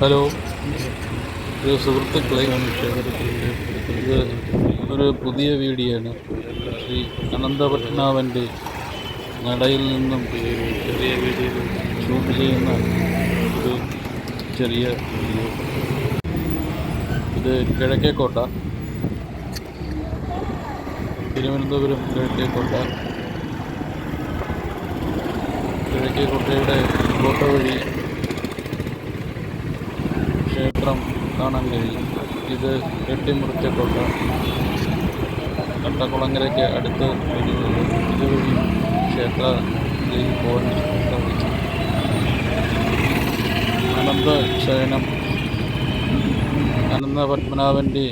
Hello. ഇത് സുഹൃത്തുക്കളെ ഇത് ഒരു പുതിയ വീഡിയോ ആണ് ശ്രീ അനന്തപത്മനാഭന്റെ നടയിൽ നിന്നും ചെറിയ വീഡിയോ ഷൂട്ട് ചെയ്യുന്ന ഒരു ചെറിയ വീഡിയോ. ഇത് കിഴക്കേക്കോട്ട. തിരുവനന്തപുരം കിഴക്കേക്കോട്ട. കിഴക്കേക്കോട്ടയുടെ കോട്ട വഴി ക്ഷേത്രം കാണാൻ കഴിയും. ഇത് കെട്ടിമുറിച്ച കോട്ട കട്ടക്കുളങ്ങരയ്ക്ക് അടുത്ത് വരുന്നത് ഇതുവഴി ക്ഷേത്രത്തിലേക്ക് അനന്ത ശയനം. അനന്ത പത്മനാഭന്റെ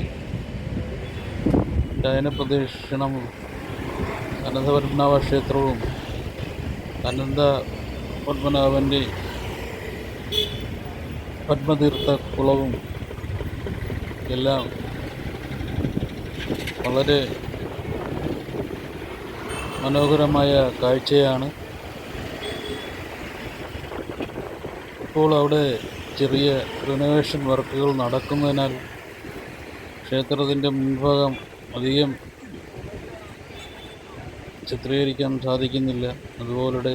ശയനപ്രദക്ഷിണവും അനന്തപത്മനാഭ ക്ഷേത്രവും അനന്ത പത്മനാഭന്റെ പത്മതീർത്ഥ കുളവും എല്ലാം വളരെ മനോഹരമായ കാഴ്ചയാണ്. ഇപ്പോൾ അവിടെ ചെറിയ റിനോവേഷൻ വർക്കുകൾ നടക്കുന്നതിനാൽ ക്ഷേത്രത്തിന്റെ മുൻഭാഗം അധികം ചിത്രീകരിക്കാൻ സാധിക്കുന്നില്ല. അതുപോലെ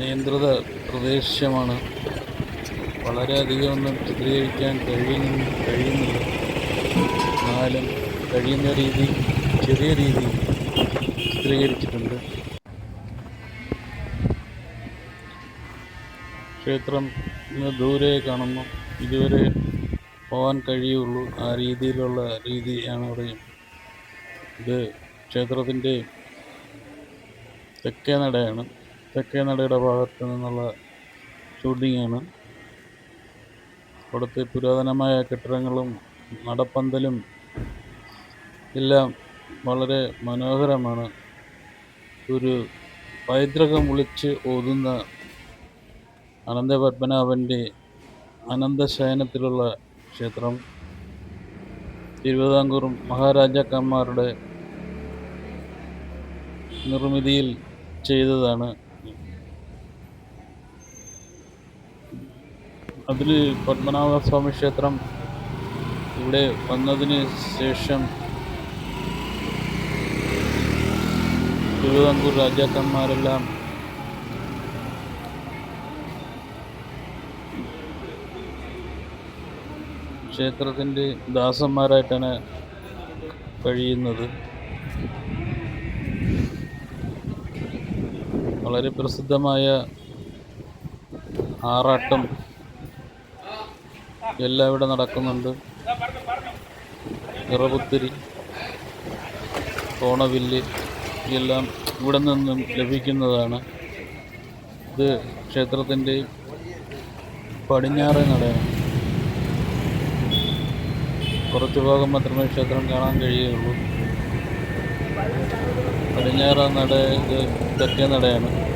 നിയന്ത്രിത പ്രദേശമാണ്. വളരെയധികം ഒന്നും ചിത്രീകരിക്കാൻ കഴിയുന്ന കഴിയുന്നില്ല. എന്നാലും കഴിയുന്ന രീതി ചെറിയ രീതി ചിത്രീകരിച്ചിട്ടുണ്ട്. ക്ഷേത്രം ഇന്ന് ദൂരെ കാണുന്നു. ഇതുവരെ പോകാൻ കഴിയുള്ളൂ. ആ രീതിയിലുള്ള രീതിയാണ് അവിടെ. ഇത് ക്ഷേത്രത്തിന്റെ തെക്കേ നടയാണ്. തെക്കേ നടയുടെ ഭാഗത്ത് നിന്നുള്ള ഷൂട്ടിങ്ങാണ് അവിടുത്തെ പുരാതനമായ കെട്ടിടങ്ങളും നടപ്പന്തലും എല്ലാം വളരെ മനോഹരമാണ്. ഒരു പൈതൃകം വിളിച്ച് ഓതുന്ന അനന്തപത്മനാഭന്റെ അനന്തശയനത്തിലുള്ള ക്ഷേത്രം. തിരുവിതാംകൂർ മഹാരാജാക്കന്മാരുടെ നിർമ്മിതിയിൽ ചെയ്തതാണ്. അതിൽ പത്മനാഭസ്വാമി ക്ഷേത്രം ഇവിടെ വന്നതിന് ശേഷം തിരുവിതാംകൂർ രാജാക്കന്മാരെല്ലാം ക്ഷേത്രത്തിന്റെ ദാസന്മാരായിട്ടാണ് കഴിയുന്നത്. വളരെ പ്രസിദ്ധമായ ആറാട്ടം എല്ലാം ഇവിടെ നടക്കുന്നുണ്ട്. നിറപുത്തിരി ഓണവില്ല് എല്ലാം ഇവിടെ നിന്നും ലഭിക്കുന്നതാണ്. ഇത് ക്ഷേത്രത്തിന്റെ പടിഞ്ഞാറേ നടയാണ്. കുറച്ച് ഭാഗം മാത്രമേ ക്ഷേത്രം കാണാൻ കഴിയുകയുള്ളൂ. പടിഞ്ഞാറ നട ഇത് തെക്കേ നടയാണ്.